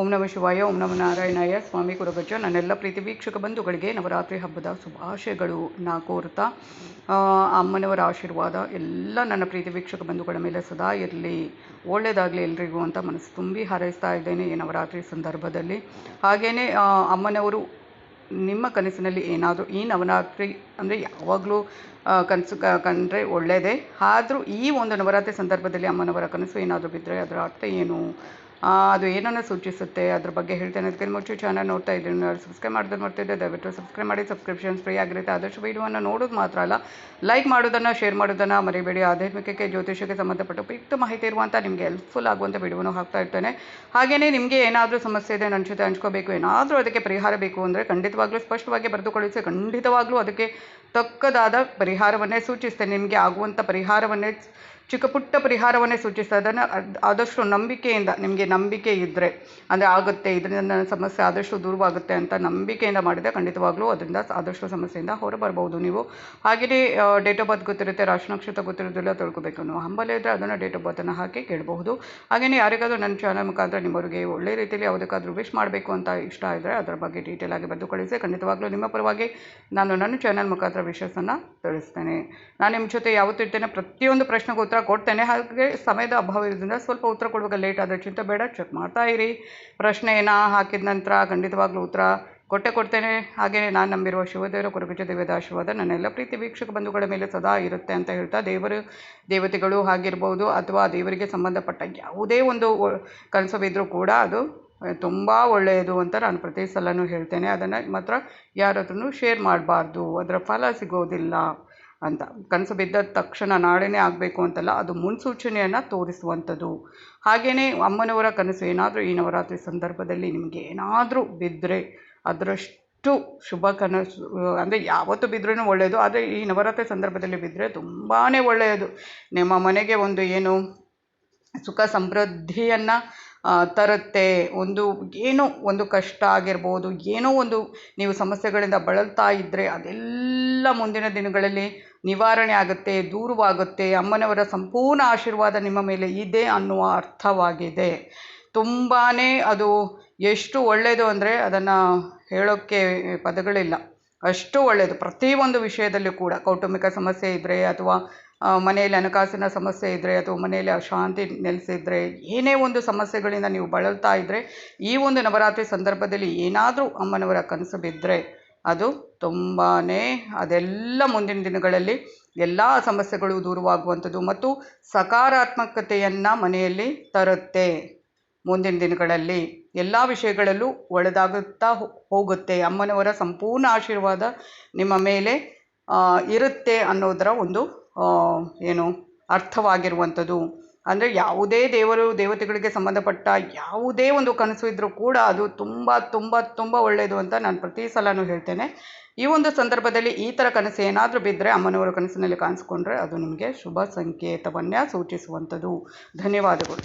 ಓಂ ನಮ ಶಿವಾಯ, ಓಂ ನಮ ನಾರಾಯಣಾಯ. ಸ್ವಾಮಿ ಕುರುಗಜ್ಜ ನನ್ನೆಲ್ಲ ಪ್ರೀತಿ ವೀಕ್ಷಕ ಬಂಧುಗಳಿಗೆ ನವರಾತ್ರಿ ಹಬ್ಬದ ಶುಭಾಶಯಗಳು ನಾ ಕೋರ್ತಾ. ಅಮ್ಮನವರ ಆಶೀರ್ವಾದ ಎಲ್ಲ ನನ್ನ ಪ್ರೀತಿ ವೀಕ್ಷಕ ಬಂಧುಗಳ ಮೇಲೆ ಸದಾ ಇರಲಿ. ಒಳ್ಳೆಯದಾಗಲಿ ಎಲ್ರಿಗೂ ಅಂತ ಮನಸ್ಸು ತುಂಬಿ ಹಾರೈಸ್ತಾ ಇದ್ದೇನೆ ಈ ನವರಾತ್ರಿ ಸಂದರ್ಭದಲ್ಲಿ. ಹಾಗೆಯೇ ಅಮ್ಮನವರು ನಿಮ್ಮ ಕನಸಿನಲ್ಲಿ ಏನಾದರೂ ಈ ನವರಾತ್ರಿ ಅಂದರೆ ಯಾವಾಗಲೂ ಕನಸು ಕಂಡ್ರೆ ಒಳ್ಳೆಯದೇ ಆದರೂ ಈ ಒಂದು ನವರಾತ್ರಿ ಸಂದರ್ಭದಲ್ಲಿ ಅಮ್ಮನವರ ಕನಸು ಏನಾದರೂ ಬಿದ್ದರೆ ಅದರ ಅರ್ಥ ಏನು? ಅದು ಏನನ್ನು ಸೂಚಿಸುತ್ತೆ, ಅದ್ರ ಬಗ್ಗೆ ಹೇಳ್ತೇನೆ ಅದಕ್ಕೆ ಮುಂಚೆ ಚಾನಲ್ ನೋಡ್ತಾ ಇದ್ದೀನಿ ಸಬ್ಸ್ಕ್ರೈಬ್ ಮಾಡಿದ್ರೆ ಮಾಡ್ತಿದ್ದೆ ದಯವಿಟ್ಟು ಸಬ್ಸ್ಕ್ರೈಬ್ ಮಾಡಿ ಸಬ್ಸ್ಕ್ರಿಪ್ಷನ್ಸ್ ಫ್ರೀ ಆಗಿರುತ್ತೆ. ಆದಷ್ಟು ವೀಡಿಯೋವನ್ನು ನೋಡೋದು ಮಾತ್ರ ಅಲ್ಲ ಲೈಕ್ ಮಾಡೋದನ್ನು ಶೇರ್ ಮಾಡೋದನ್ನು ಮರಿಬೇಡಿ. ಆಧ್ಯಾತ್ಮಿಕಕ್ಕೆ ಜ್ಯೋತಿಷಕ್ಕೆ ಸಂಬಂಧಪಟ್ಟ ಉಪಯುಕ್ತ ಮಾಹಿತಿ ಇರುವಂಥ ನಿಮಗೆ ಹೆಲ್ಪ್ಫುಲ್ ಆಗುವಂಥ ವೀಡಿಯೋನು ಹಾಕ್ತಾ ಇರ್ತೇನೆ. ಹಾಗೆಯೇ ನಿಮಗೆ ಏನಾದರೂ ಸಮಸ್ಯೆ ಇದೆ, ನನ್ನ ಜೊತೆ ಹಂಚ್ಕೋಬೇಕು, ಏನಾದರೂ ಅದಕ್ಕೆ ಪರಿಹಾರ ಬೇಕು ಅಂದರೆ ಖಂಡಿತವಾಗ್ಲೂ ಸ್ಪಷ್ಟವಾಗಿ ಬರೆದು ಕಳಿಸಿ ಖಂಡಿತವಾಗ್ಲೂ ಅದಕ್ಕೆ ತಕ್ಕದಾದ ಪರಿಹಾರವನ್ನೇ ಸೂಚಿಸ್ತೇನೆ. ನಿಮಗೆ ಆಗುವಂಥ ಪರಿಹಾರವನ್ನೇ ಚಿಕ್ಕ ಪುಟ್ಟ ಪರಿಹಾರವನ್ನೇ ಅದ್- ಆದಷ್ಟು ನಂಬಿಕೆಯಿಂದ, ನಿಮಗೆ ನಂಬಿಕೆ ಇದ್ದರೆ ಅಂದರೆ ಆಗುತ್ತೆ, ಇದರಿಂದ ನನ್ನ ಸಮಸ್ಯೆ ಆದಷ್ಟು ದೂರವಾಗುತ್ತೆ ಅಂತ ನಂಬಿಕೆಯಿಂದ ಮಾಡಿದರೆ ಖಂಡಿತವಾಗ್ಲೂ ಅದರಿಂದ ಆದಷ್ಟು ಸಮಸ್ಯೆಯಿಂದ ಹೊರಬರ್ಬೋದು ನೀವು. ಹಾಗೆಯೇ ಡೇಟ್ ಆಫ್ ಬರ್ತ್ ಗೊತ್ತಿರುತ್ತೆ, ರಾಶಿ ನಕ್ಷತ್ರ ಗೊತ್ತಿರೋದಿಲ್ಲ ತಿಳ್ಕೊಬೇಕು ನೀವು. ಹಂಬಲ ಇದ್ದರೆ ಅದನ್ನು ಡೇಟ್ ಆಫ್ ಬರ್ತನ್ನು ಹಾಕಿ ಕೇಳಬಹುದು. ಹಾಗೆಯೇ ಯಾರಿಗಾದರೂ ನನ್ನ ಚಾನಲ್ ಮುಖಾಂತರ ನಿಮ್ಮವರಿಗೆ ಒಳ್ಳೆ ರೀತಿಯಲ್ಲಿ ಯಾವುದಕ್ಕಾದರೂ ವಿಶ್ ಮಾಡಬೇಕು ಅಂತ ಇಷ್ಟ ಇದ್ದರೆ ಅದರ ಬಗ್ಗೆ ಡೀಟೇಲ್ ಆಗಿ ಬರೆದು ಕಳಿಸಿ ಖಂಡಿತವಾಗ್ಲೂ ನಿಮ್ಮ ಪರವಾಗಿ ನಾನು ನನ್ನ ಚಾನಲ್ ಮುಖಾಂತರ ವಿಷಯಸನ್ನು ತಿಳಿಸ್ತೇನೆ. ನಾನು ನಿಮ್ಮ ಜೊತೆ ಯಾವತ್ತೂ ಇರ್ತೇನೆ ಪ್ರತಿಯೊಂದು ಪ್ರಶ್ನೆಗೂ ಉತ್ತರ ಕೊಡ್ತೇನೆ. ಹಾಗೆ ಸಮಯದ ಅಭಾವ ಇರೋದ್ರಿಂದ ಸ್ವಲ್ಪ ಉತ್ತರ ಕೊಡುವಾಗ ಲೇಟ್ ಆದರೆ ಚಿಂತೆ ಬೇಡ ಚೆಕ್ ಮಾಡ್ತಾ ಇರಿ. ಪ್ರಶ್ನೆನ ಹಾಕಿದ ನಂತರ ಖಂಡಿತವಾಗ್ಲೂ ಉತ್ತರ ಕೊಟ್ಟೆ ಕೊಡ್ತೇನೆ. ಹಾಗೆಯೇ ನಾನು ನಂಬಿರುವ ಶಿವದೇವರ ಕುರುಗುಜ ದೇವದ ಆಶೀರ್ವಾದ ನನ್ನೆಲ್ಲ ಪ್ರೀತಿ ವೀಕ್ಷಕ ಬಂಧುಗಳ ಮೇಲೆ ಸದಾ ಇರುತ್ತೆ ಅಂತ ಹೇಳ್ತಾ ದೇವರು, ದೇವತೆಗಳು ಆಗಿರ್ಬೋದು ಅಥವಾ ದೇವರಿಗೆ ಸಂಬಂಧಪಟ್ಟ ಯಾವುದೇ ಒಂದು ಕನಸವಿದ್ರೂ ಕನಸು ಕೂಡ ಅದು ತುಂಬ ಒಳ್ಳೆಯದು ಅಂತ ನಾನು ಪ್ರತಿ ಸಲನೂ ಹೇಳ್ತೇನೆ. ಅದನ್ನು ಮಾತ್ರ ಯಾರ ಶೇರ್ ಮಾಡಬಾರ್ದು. ಅದರ ಫಲ ಸಿಗೋದಿಲ್ಲ. ಅಂತ. ಕನಸು ಬಿದ್ದ ತಕ್ಷಣ ನಾಳೆನೇ ಆಗಬೇಕು ಅಂತಲ್ಲ, ಅದು ಮುನ್ಸೂಚನೆಯನ್ನು ತೋರಿಸುವಂಥದ್ದು. ಹಾಗೆಯೇ ಅಮ್ಮನವರ ಕನಸು ಏನಾದರೂ ಈ ನವರಾತ್ರಿ ಸಂದರ್ಭದಲ್ಲಿ ನಿಮಗೆ ಏನಾದರೂ ಬಿದ್ದರೆ ಅದರಷ್ಟು ಶುಭ ಕನಸು, ಅಂದರೆ ಯಾವತ್ತು ಬಿದ್ರೂ ಒಳ್ಳೆಯದು ಆದರೆ ಈ ನವರಾತ್ರಿ ಸಂದರ್ಭದಲ್ಲಿ ಬಿದ್ದರೆ ತುಂಬಾ ಒಳ್ಳೆಯದು ನಿಮ್ಮ ಮನೆಗೆ ಒಂದು ಏನು ಸುಖ ಸಮೃದ್ಧಿಯನ್ನು ತರುತ್ತೆ. ಒಂದು, ಏನೋ ಒಂದು ಕಷ್ಟ ಆಗಿರ್ಬೋದು, ಏನೋ ಒಂದು ನೀವು ಸಮಸ್ಯೆಗಳಿಂದ ಬಳಲ್ತಾ ಇದ್ದರೆ ಅದೆಲ್ಲ ಮುಂದಿನ ದಿನಗಳಲ್ಲಿ ನಿವಾರಣೆ ಆಗುತ್ತೆ, ದೂರವಾಗುತ್ತೆ. ಅಮ್ಮನವರ ಸಂಪೂರ್ಣ ಆಶೀರ್ವಾದ ನಿಮ್ಮ ಮೇಲೆ ಇದೆ ಅನ್ನುವ ಅರ್ಥವಾಗಿದೆ. ತುಂಬಾ ಅದು ಎಷ್ಟು ಒಳ್ಳೆಯದು ಅಂದರೆ ಅದನ್ನು ಹೇಳೋಕ್ಕೆ ಪದಗಳಿಲ್ಲ. ಅಷ್ಟು ಒಳ್ಳೆಯದು ಪ್ರತಿಯೊಂದು ವಿಷಯದಲ್ಲೂ ಕೂಡ ಕೌಟುಂಬಿಕ ಸಮಸ್ಯೆ ಇದ್ದರೆ ಅಥವಾ ಮನೆಯಲ್ಲಿ ಹಣಕಾಸಿನ ಸಮಸ್ಯೆ ಇದ್ದರೆ ಅಥವಾ ಮನೆಯಲ್ಲಿ ಅಶಾಂತಿ ನೆಲೆಸಿದ್ರೆ, ಏನೇ ಒಂದು ಸಮಸ್ಯೆಗಳಿಂದ ನೀವು ಬಳಲ್ತಾ ಇದ್ದರೆ ಈ ಒಂದು ನವರಾತ್ರಿ ಸಂದರ್ಭದಲ್ಲಿ ಏನಾದರೂ ಅಮ್ಮನವರ ಕನಸು ಬಿದ್ದರೆ ಅದು ತುಂಬಾ ಅದೆಲ್ಲ ಮುಂದಿನ ದಿನಗಳಲ್ಲಿ ಎಲ್ಲ ಸಮಸ್ಯೆಗಳು ದೂರವಾಗುವಂಥದ್ದು ಮತ್ತು ಸಕಾರಾತ್ಮಕತೆಯನ್ನು ಮನೆಯಲ್ಲಿ ತರುತ್ತೆ. ಮುಂದಿನ ದಿನಗಳಲ್ಲಿ ಎಲ್ಲ ವಿಷಯಗಳಲ್ಲೂ ಒಳ್ಳೆದಾಗುತ್ತಾ ಹೋಗುತ್ತೆ. ಅಮ್ಮನವರ ಸಂಪೂರ್ಣ ಆಶೀರ್ವಾದ ನಿಮ್ಮ ಮೇಲೆ ಇರುತ್ತೆ ಅನ್ನೋದರ ಒಂದು ಏನು ಅರ್ಥವಾಗಿರುವಂಥದ್ದು. ಅಂದರೆ ಯಾವುದೇ ದೇವರು ದೇವತೆಗಳಿಗೆ ಸಂಬಂಧಪಟ್ಟ ಯಾವುದೇ ಒಂದು ಕನಸು ಇದ್ದರೂ ಕೂಡ ಅದು ತುಂಬ ತುಂಬ ತುಂಬ ಒಳ್ಳೆಯದು ಅಂತ ನಾನು ಪ್ರತಿ ಸಲನೂ ಹೇಳ್ತೇನೆ. ಈ ಒಂದು ಸಂದರ್ಭದಲ್ಲಿ ಈ ಥರ ಕನಸು ಏನಾದರೂ ಬಿದ್ದರೆ ಅಮ್ಮನವರ ಕನಸಿನಲ್ಲಿ ಕಾಣಿಸ್ಕೊಂಡ್ರೆ ಅದು ನಿಮಗೆ ಶುಭ ಸಂಕೇತವನ್ನೇ ಸೂಚಿಸುವಂಥದ್ದು. ಧನ್ಯವಾದಗಳು.